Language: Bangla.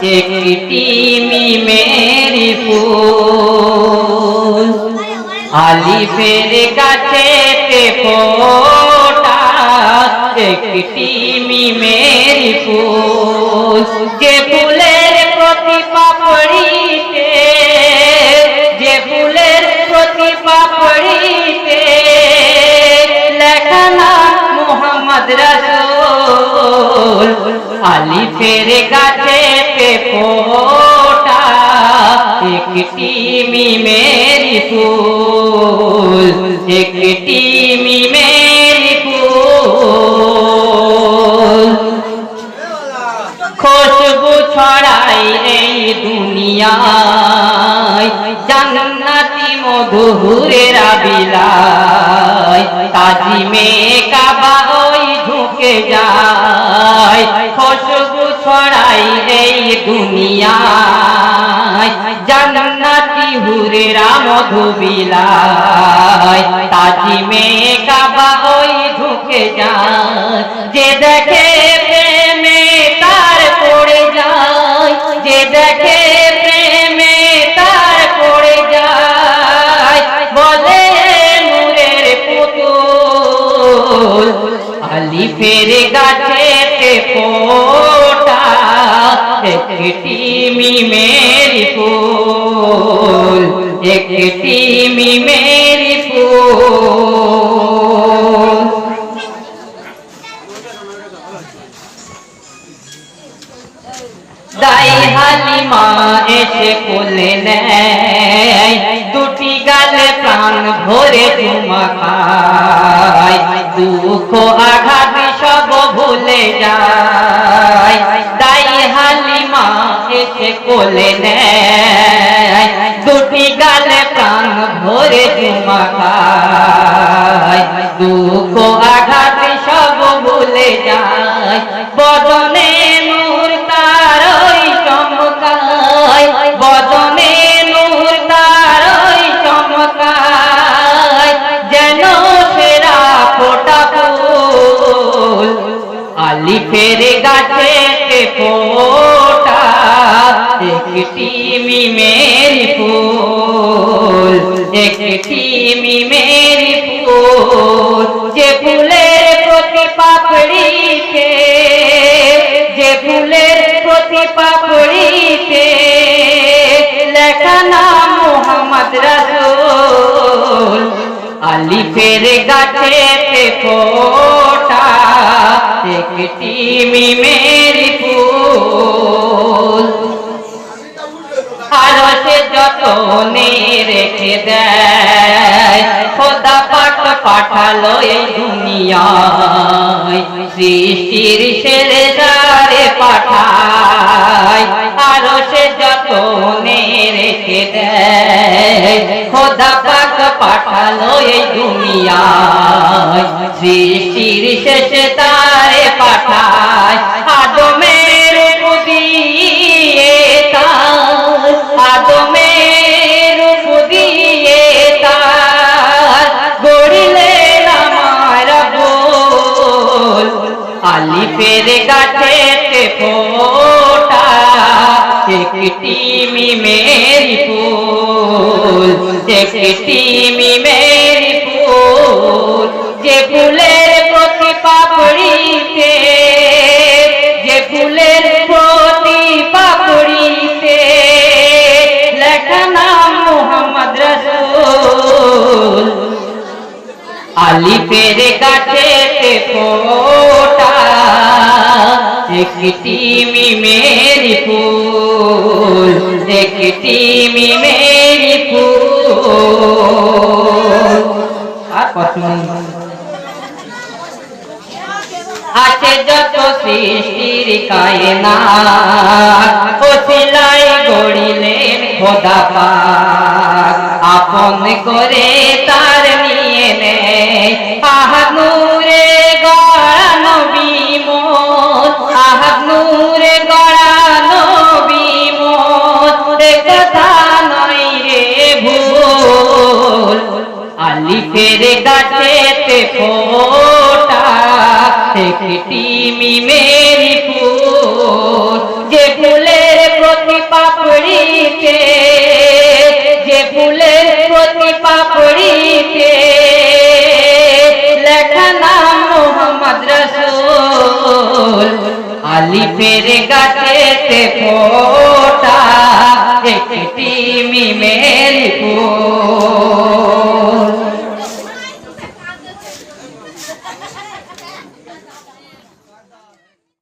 একটি মেরি ফুল। আলিফের কাছে ফোটা, একটি মেরি ফুল। যে ফুলের প্রতি পাপড়িতে যে ফুলের প্রতি পাপড়িতে লেখা না মোহাম্মদ রসুল। আলিফের কাছে ফোটা, একটি মেরি ফুল, একটি মেরি ফুল। খুশবু ছড়াই এই দুনিয়ায়, জান্নাতি মধুরের বিলায় তাজিমে কাবা ওই ঝুঁকে যায়। ছড়াই এই দুনিয়ায়। জান্নাতি হুরেরা মধু বিলায় তাজিমে কাবা ওই ঝুঁকে যায়। যে দেখে প্রেমে তার পড়ে যায়। যে দেখে প্রেমে তার পড়ে যায়। বলে নূরের পুতুল, আলিফের গাছে ফোটা একটি মেরি ফুল, একটি মেরি ফুল। দাই হালিমা এসে কোলে নেয়, দুটি গালে প্রাণ ভরে চুমা দুঃখ আঘাত সব ভুলে যায় দাই হালিমা এসে কোলে নেয় একটি মেরি ফুল, একটি মেরি ফুল। যে ফুলের প্রতি পাপড়িতে, যে ফুলের প্রতি পাপড়িতে লেখা নাম মোহাম্মদ রাসূল। আলিফের গাছে ফোটা একটি মেরি ফুল। যতনে রেখে দেয়, খোদা পাঠ পাঠালো এই দুনিয়ায়। সৃষ্টির সেরে দারে পাঠায়, আরও সে যতনে রেখে দেয়, খোদা পাক পাঠালো এই দুনিয়ায়। সৃষ্টির শেষে তারে পাঠায়। গাছে ফোটা। একটি মেরি ফুল, একটি মেরি ফুল। যে ফুলের প্রতি পাপড়িতে, যে ফুলের প্রতি পাপড়িতে, লেখা নাম মোহাম্মদ রসুল। আলিফের গাছে ফোটা একটি মেরি ফুল, একটি মেরি ফুল। আর আছে যত সৃষ্টির কায়না ও সিলাই গড়িলেন খোদা পাক। আপন করে তার নিয়ে নেয় আহাদ নূরে গড়া নবী মোরে। কথা নয় রে ভুল। আলিফের গাছেতে ফোটা একটি মিমেরি ফুল। যে ফুলের প্রতি পাপড়িকে আলিফের গাছেতে ফোটা একটি মিমের ফুল